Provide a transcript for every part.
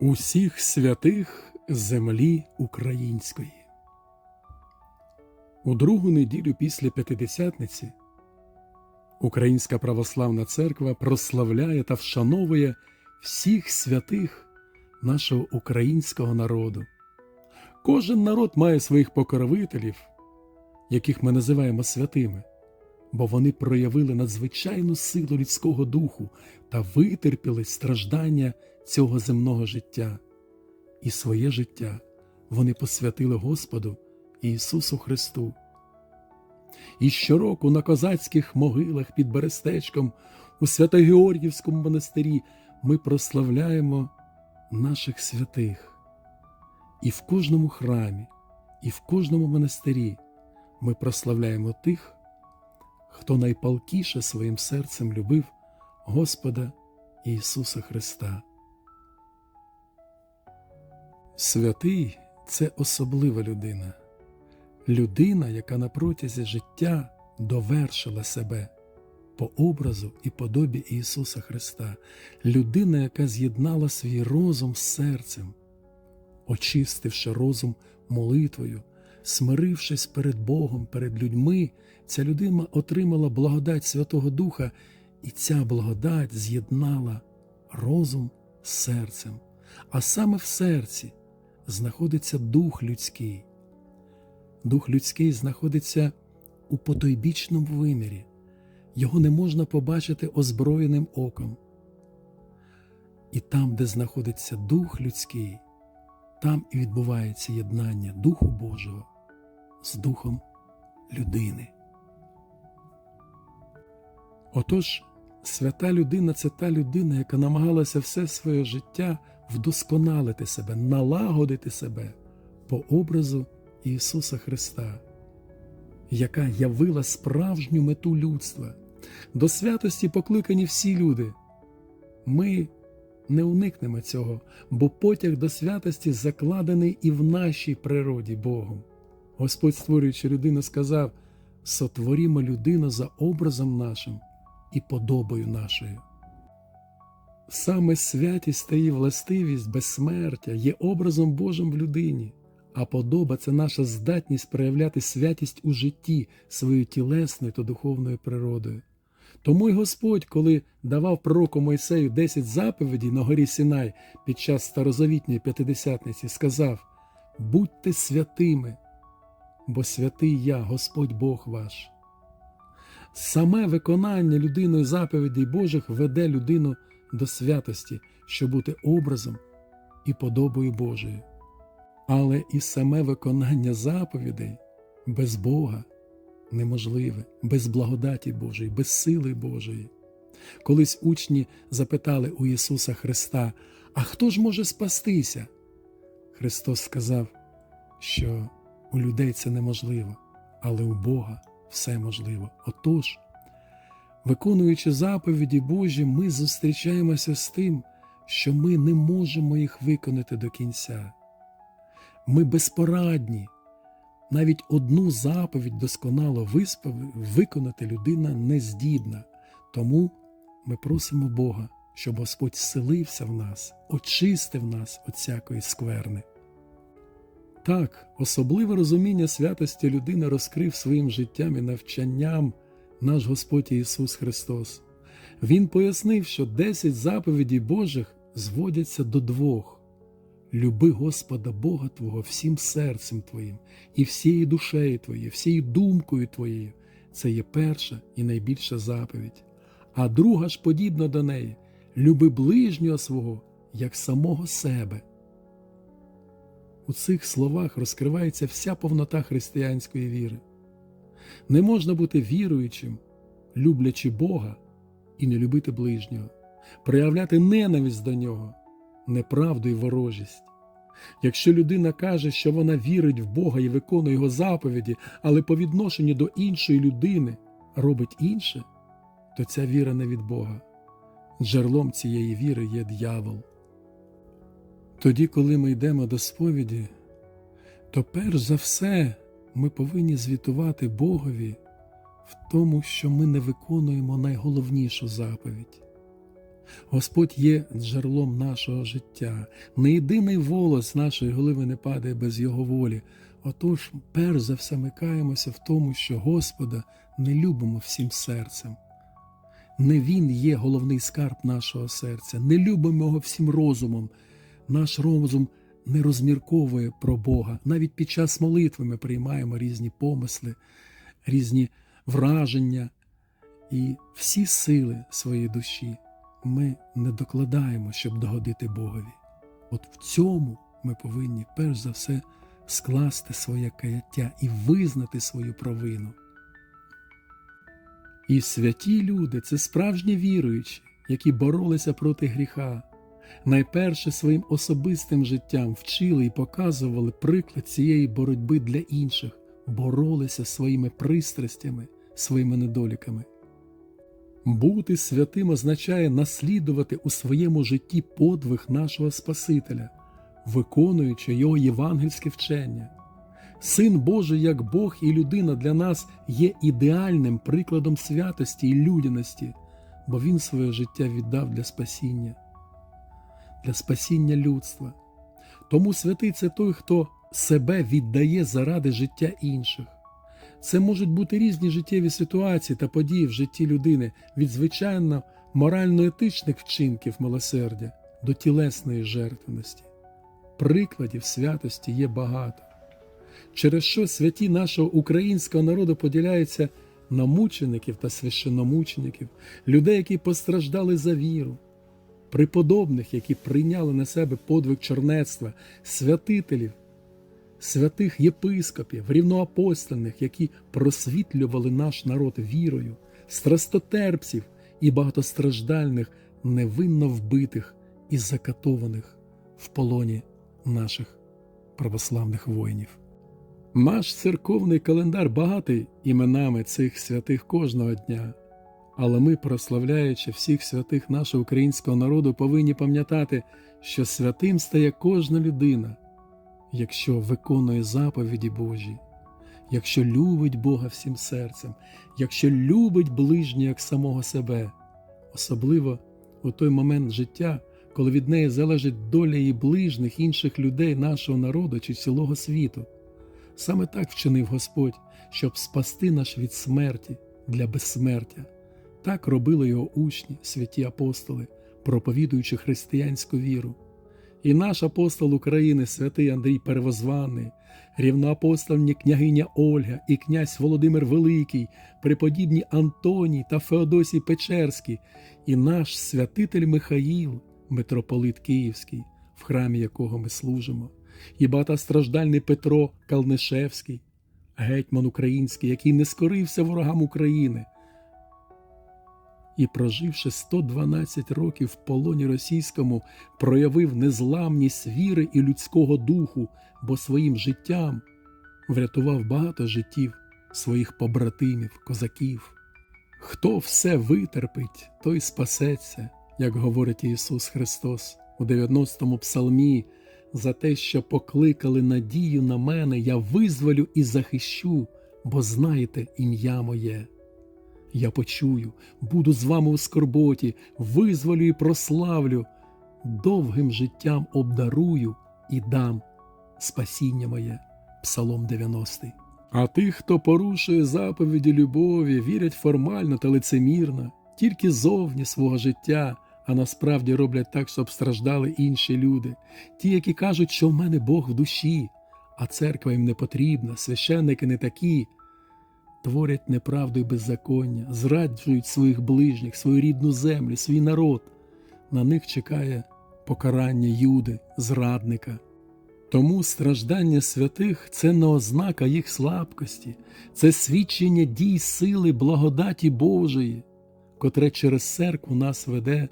Усіх святих землі української. У другу неділю після П'ятидесятниці Українська православна церква прославляє та вшановує всіх святих нашого українського народу. Кожен народ має своїх покровителів, яких ми називаємо святими, бо вони проявили надзвичайну силу людського духу та витерпіли страждання цього земного життя, і своє життя вони посвятили Господу Ісусу Христу. І щороку на козацьких могилах під Берестечком у Свято-Георгівському монастирі ми прославляємо наших святих. І в кожному храмі, і в кожному монастирі ми прославляємо тих, хто найпалкіше своїм серцем любив Господа Ісуса Христа. Святий це особлива людина, людина, яка на протязі життя довершила себе по образу і подобі Ісуса Христа, людина, яка з'єднала свій розум з серцем, очистивши розум молитвою, смирившись перед Богом, перед людьми, ця людина отримала благодать Святого Духа, і ця благодать з'єднала розум з серцем. А саме в серці знаходиться дух людський. Дух людський знаходиться у потойбічному вимірі, його не можна побачити озброєним оком. І там, де знаходиться дух людський, там і відбувається єднання Духу Божого з Духом людини. Отож, свята людина це та людина, яка намагалася все своє життя вдосконалити себе, налагодити себе по образу Ісуса Христа, яка явила справжню мету людства. До святості покликані всі люди. Ми не уникнемо цього, бо потяг до святості закладений і в нашій природі Богом. Господь, створюючи людину, сказав: сотворімо людину за образом нашим і подобою нашою. Саме святість та її властивість безсмертя є образом Божим в людині, а подоба це наша здатність проявляти святість у житті своєю тілесною та духовною природою. Тому й Господь, коли давав пророку Мойсею 10 заповідей на горі Сінай під час старозавітньої п'ятидесятниці, сказав: Будьте святими, бо святий я, Господь Бог ваш. Саме виконання людиною заповідей Божих веде людину до святості, щоб бути образом і подобою Божою. Але і саме виконання заповідей без Бога неможливе, без благодаті Божої, без сили Божої. Колись учні запитали у Ісуса Христа, а хто ж може спастися? Христос сказав, що у людей це неможливо, але у Бога все можливо. Отож, Виконуючи заповіді Божі, ми зустрічаємося з тим, що ми не можемо їх виконати до кінця. Ми безпорадні. Навіть одну заповідь досконало виконати людина не здібна. Тому ми просимо Бога, щоб Господь селився в нас, очистив нас від всякої скверни. Так, особливе розуміння святості людини розкрив своїм життям і навчанням наш Господь Ісус Христос. Він пояснив, що десять заповідей Божих зводяться до двох: люби Господа Бога Твого всім серцем Твоїм, і всією душею Твоєю, всією думкою Твоєю. Це є перша і найбільша заповідь. А друга ж подібна до неї люби ближнього свого, як самого себе. У цих словах розкривається вся повнота християнської віри. Не можна бути віруючим, люблячи Бога і не любити ближнього, проявляти ненависть до нього, неправду і ворожість. Якщо людина каже, що вона вірить в Бога і виконує Його заповіді, але по відношенню до іншої людини робить інше, то ця віра не від Бога. Джерелом цієї віри є дьявол. Тоді, коли ми йдемо до сповіді, то перш за все ми повинні звітувати Богові в тому, що ми не виконуємо найголовнішу заповідь. Господь є джерелом нашого життя. Не єдиний волос нашої голови не падає без Його волі. Отож, перш за все, ми каємося в тому, що Господа не любимо всім серцем. Не Він є головний скарб нашого серця, не любимо його всім розумом. Наш розум не розмірковує про Бога. Навіть під час молитви ми приймаємо різні помисли, різні враження і всі сили своєї душі ми не докладаємо, щоб догодити Богові. От в цьому ми повинні перш за все скласти своє каяття і визнати свою провину. І святі люди це справжні віруючі, які боролися проти гріха, найперше своїм особистим життям вчили і показували приклад цієї боротьби для інших, боролися своїми пристрастями, своїми недоліками. Бути святим означає наслідувати у своєму житті подвиг нашого Спасителя, виконуючи його євангельське вчення. Син Божий, як Бог і людина для нас є ідеальним прикладом святості і людяності, бо Він своє життя віддав для спасіння, для спасіння людства. Тому святий це той, хто себе віддає заради життя інших. Це можуть бути різні життєві ситуації та події в житті людини від звичайно морально-етичних вчинків милосердя до тілесної жертвеності. Прикладів святості є багато, через що святі нашого українського народу поділяються на мучеників та священномучеників, людей, які постраждали за віру, преподобних, які прийняли на себе подвиг чернецтва, святителів святих єпископів, рівноапостольних, які просвітлювали наш народ вірою, страстотерпців і багатостраждальних, невинно вбитих і закатованих в полоні наших православних воїнів. Наш церковний календар багатий іменами цих святих кожного дня, але ми, прославляючи всіх святих нашого українського народу, повинні пам'ятати, що святим стає кожна людина якщо виконує заповіді Божі, якщо любить Бога всім серцем, якщо любить ближнього як самого себе, особливо у той момент життя, коли від неї залежить доля її ближніх інших людей нашого народу чи цілого світу. Саме так вчинив Господь, щоб спасти нас від смерті для безсмертя. Так робили його учні, святі апостоли, проповідуючи християнську віру. І наш апостол України, святий Андрій Перевозваний, рівноапостольні княгиня Ольга і князь Володимир Великий, преподібні Антоній та Феодосій Печерський, і наш святитель Михаїл, митрополит Київський, в храмі якого ми служимо, і багатостраждальний Петро Калнишевський, гетьман український, який не скорився ворогам України і, проживши 112 років в полоні російському, проявив незламність віри і людського духу, бо своїм життям врятував багато життів своїх побратимів, козаків. Хто все витерпить, той спасеться, як говорить Ісус Христос у 90-му псалмі, за те, що покликали надію на мене, я визволю і захищу, бо знаєте ім'я моє. Я почую, буду з вами у скорботі, визволю і прославлю, довгим життям обдарую і дам спасіння моє, Псалом 90. А тих, хто порушує заповіді любові, вірять формально та лицемірно, тільки зовні свого життя, а насправді роблять так, щоб страждали інші люди, ті, які кажуть, що в мене Бог в душі, а церква їм не потрібна, священники не такі творять неправду і беззаконня, зраджують своїх ближніх, свою рідну землю, свій народ. На них чекає покарання Юди, зрадника. Тому страждання святих це не ознака їх слабкості, це свідчення дій сили, благодаті Божої, котре через церкву нас веде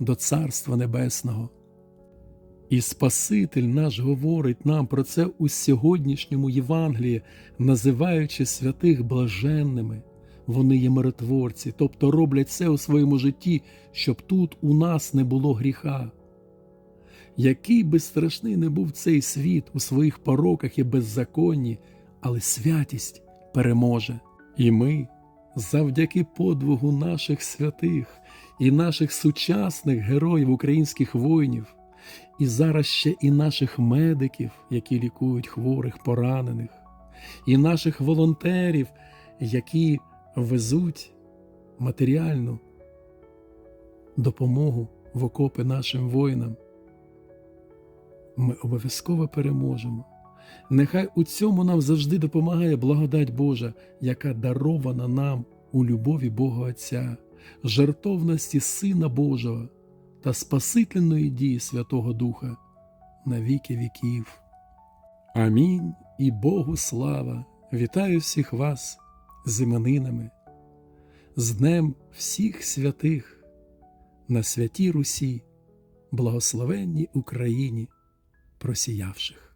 до Царства Небесного. І Спаситель наш говорить нам про це у сьогоднішньому Євангелії, називаючи святих блаженними. Вони є миротворці, тобто роблять це у своєму житті, щоб тут у нас не було гріха. Який би страшний не був цей світ у своїх пороках і беззаконні, але святість переможе. І ми, завдяки подвигу наших святих і наших сучасних героїв українських воїнів, і зараз ще і наших медиків, які лікують хворих, поранених, і наших волонтерів, які везуть матеріальну допомогу в окопи нашим воїнам. Ми обов'язково переможемо. Нехай у цьому нам завжди допомагає благодать Божа, яка дарована нам у любові Бога Отця, жертовності Сина Божого та спасительної дії Святого Духа на віки віків. Амінь і Богу слава! Вітаю всіх вас з іменинами, з Днем всіх святих на святій Русі, благословенній Україні просіявших.